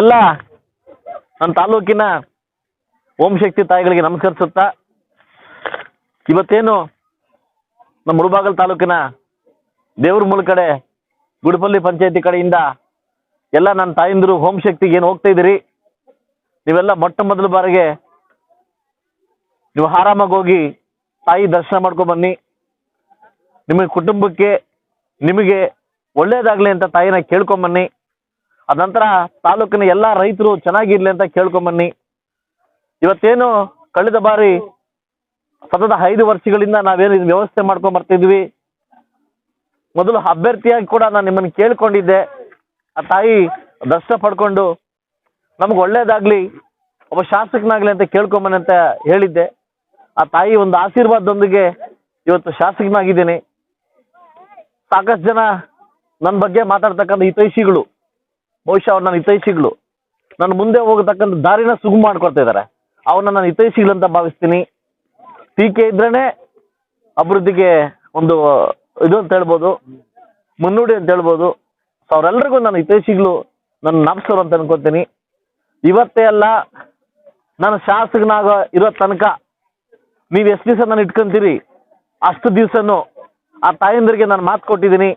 ಎಲ್ಲ ನನ್ನ ತಾಲೂಕಿನ ಓಂ ಶಕ್ತಿ ತಾಯಿಗಳಿಗೆ ನಮಸ್ಕರಿಸುತ್ತಾ, ಇವತ್ತೇನು ನಮ್ಮ ಮುಳಬಾಗಲ್ ತಾಲೂಕಿನ ದೇವ್ರ ಮೂಲ ಕಡೆ, ಗುಡಿಪಲ್ಲಿ ಪಂಚಾಯತಿ ಕಡೆಯಿಂದ ಎಲ್ಲ ನನ್ನ ತಾಯಿಂದರು ಹೋಮ್ ಶಕ್ತಿಗೆ ಏನು ಹೋಗ್ತಾ ಇದ್ದೀರಿ? ನೀವೆಲ್ಲ ಮೊಟ್ಟ ಮೊದಲ ಬಾರಿಗೆ ನೀವು ಆರಾಮಾಗಿ ಹೋಗಿ ತಾಯಿ ದರ್ಶನ ಮಾಡ್ಕೊಂಡು ಬನ್ನಿ. ನಿಮ್ಮ ಕುಟುಂಬಕ್ಕೆ ನಿಮಗೆ ಒಳ್ಳೇದಾಗಲಿ ಅಂತ ತಾಯಿನ ಕೇಳ್ಕೊಂಬನ್ನಿ ಅದ ನಂತರ ತಾಲೂಕಿನ ಎಲ್ಲ ರೈತರು ಚೆನ್ನಾಗಿರ್ಲಿ ಅಂತ ಕೇಳ್ಕೊಂಬನ್ನಿ ಇವತ್ತೇನು ಕಳೆದ ಬಾರಿ ಸತತ ಐದು ವರ್ಷಗಳಿಂದ ನಾವೇನು ವ್ಯವಸ್ಥೆ ಮಾಡ್ಕೊಂಡ್ ಬರ್ತಿದ್ವಿ. ಮೊದಲು ಅಭ್ಯರ್ಥಿಯಾಗಿ ಕೂಡ ನಾನು ನಿಮ್ಮನ್ನು ಕೇಳ್ಕೊಂಡಿದ್ದೆ. ಆ ತಾಯಿ ದರ್ಶನ ಪಡ್ಕೊಂಡು ನಮ್ಗೆ ಒಳ್ಳೇದಾಗ್ಲಿ, ಒಬ್ಬ ಶಾಸಕನಾಗ್ಲಿ ಅಂತ ಕೇಳ್ಕೊಂಬನ್ನಿ ಅಂತ ಹೇಳಿದ್ದೆ. ಆ ತಾಯಿ ಒಂದು ಆಶೀರ್ವಾದದೊಂದಿಗೆ ಇವತ್ತು ಶಾಸಕನಾಗಿದ್ದೀನಿ. ಸಾಕಷ್ಟು ಜನ ನನ್ನ ಬಗ್ಗೆ ಮಾತಾಡ್ತಕ್ಕಂಥ ಹಿತೈಷಿಗಳು. ಬಹುಶಃ ಅವ್ರು ನನ್ನ ಹಿತೈಷಿಗಳು. ನನ್ನ ಮುಂದೆ ಹೋಗತಕ್ಕಂಥ ದಾರಿನ ಸುಗಮ ಮಾಡ್ಕೊಡ್ತಾ ಇದ್ದಾರೆ. ಅವನ್ನ ನಾನು ಅಂತ ಭಾವಿಸ್ತೀನಿ. ಟೀಕೆ ಇದ್ರೇನೆ ಅಭಿವೃದ್ಧಿಗೆ ಒಂದು ಇದು ಅಂತ ಹೇಳ್ಬೋದು, ಮುನ್ನುಡಿ ಅಂತ ಹೇಳ್ಬೋದು. ಸೊ ಅವರೆಲ್ಲರಿಗೂ ನನ್ನ ಹಿತೈಷಿಗಳು, ನನ್ನ ನಮಸ್ಕಾರ ಅಂತ ಅನ್ಕೊತೀನಿ ಇವತ್ತೇ ಅಲ್ಲ ನಾನು ಶಾಸಕನಾಗ ಇರೋ ತನಕ ನೀವು ಎಷ್ಟು ದಿವಸ ನಾನು ಇಟ್ಕೊಂತೀರಿ? ಅಷ್ಟು ದಿವಸನೂ ಆ ತಾಯಂದಿರಿಗೆ ನಾನು ಮಾತು ಕೊಟ್ಟಿದ್ದೀನಿ.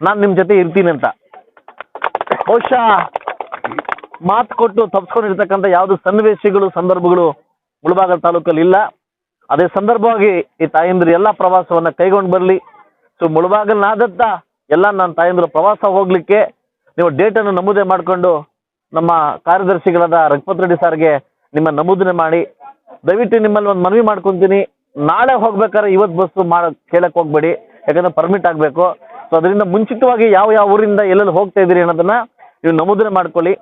ನಾನು ನಿಮ್ಮ ಜೊತೆ ಇರ್ತೀನಿ ಅಂತ. ಬಹುಶಃ ಮಾತು ಕೊಟ್ಟು ತಪ್ಪಿಸ್ಕೊಂಡಿರ್ತಕ್ಕಂಥ ಯಾವುದು ಸನ್ನಿವೇಶಗಳು, ಸಂದರ್ಭಗಳು ಮುಳಬಾಗಲ್ ತಾಲೂಕಲ್ಲಿ ಇಲ್ಲ. ಅದೇ ಸಂದರ್ಭವಾಗಿ ಈ ತಾಯಂದಿರು ಎಲ್ಲ ಪ್ರವಾಸವನ್ನ ಕೈಗೊಂಡು ಬರಲಿ. ಸೊ ಮುಳಬಾಗಲ್ನಾದತ್ತ ಎಲ್ಲ ನನ್ನ ತಾಯಂದಿರು ಪ್ರವಾಸ ಹೋಗಲಿಕ್ಕೆ ನೀವು ಡೇಟನ್ನು ನಮೂದೆ ಮಾಡಿಕೊಂಡು ನಮ್ಮ ಕಾರ್ಯದರ್ಶಿಗಳಾದ ರಘುಪತ್ ರೆಡ್ಡಿ ಸರ್ಗೆ ನಿಮ್ಮ ನಮೂದನೆ ಮಾಡಿ. ದಯವಿಟ್ಟು ನಿಮ್ಮಲ್ಲಿ ಒಂದು ಮನವಿ ಮಾಡ್ಕೊತೀನಿ. ನಾಳೆ ಹೋಗ್ಬೇಕಾದ್ರೆ ಇವತ್ತು ಬಸ್ಸು ಮಾಡ ಕೇಳಕ್ಕೆ ಹೋಗ್ಬೇಡಿ. ಯಾಕಂದ್ರೆ ಪರ್ಮಿಟ್ ಆಗಬೇಕು. ಸೊ ಅದರಿಂದ ಮುಂಚಿತವಾಗಿ ಯಾವ ಯಾವ ಊರಿಂದ ಎಲ್ಲೆಲ್ಲಿ ಹೋಗ್ತಾ ಇದ್ದೀರಿ ಅನ್ನೋದನ್ನ ನೀವು ನಮೂದನೆ ಮಾಡ್ಕೊಳ್ಳಿ.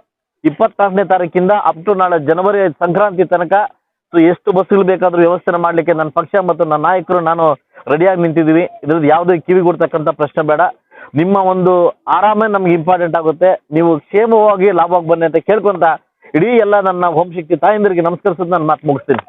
ಇಪ್ಪತ್ನಾಲ್ಕನೇ ತಾರೀಕಿಂದ ಅಪ್ ಟು ನಾಳೆ ಜನವರಿ ಸಂಕ್ರಾಂತಿ ತನಕ ಸೊ ಎಷ್ಟು ಬಸ್ಸುಗಳು ಬೇಕಾದರೂ ವ್ಯವಸ್ಥೆ ಮಾಡಲಿಕ್ಕೆ ನನ್ನ ಪಕ್ಷ ಮತ್ತು ನನ್ನ ನಾಯಕರು ನಾನು ರೆಡಿಯಾಗಿ ನಿಂತಿದ್ದೀವಿ. ಇದ್ರದ್ದು ಯಾವುದೇ ಕಿವಿಗೊಡ್ತಕ್ಕಂಥ ಪ್ರಶ್ನೆ ಬೇಡ. ನಿಮ್ಮ ಒಂದು ಆರಾಮೇ ನಮ್ಗೆ ಇಂಪಾರ್ಟೆಂಟ್ ಆಗುತ್ತೆ. ನೀವು ಕ್ಷೇಮವಾಗಿ ಲಾಭವಾಗಿ ಬನ್ನಿ ಅಂತ ಕೇಳ್ಕೊಂತ ಇಡೀ ಎಲ್ಲ ನನ್ನ ಹೋಮ್ ಶಕ್ತಿ ತಾಯಂದಿರಿಗೆ ನಮಸ್ಕರಿಸೋದು ನಾನು ಮಾತು ಮುಗಿಸ್ತೀನಿ.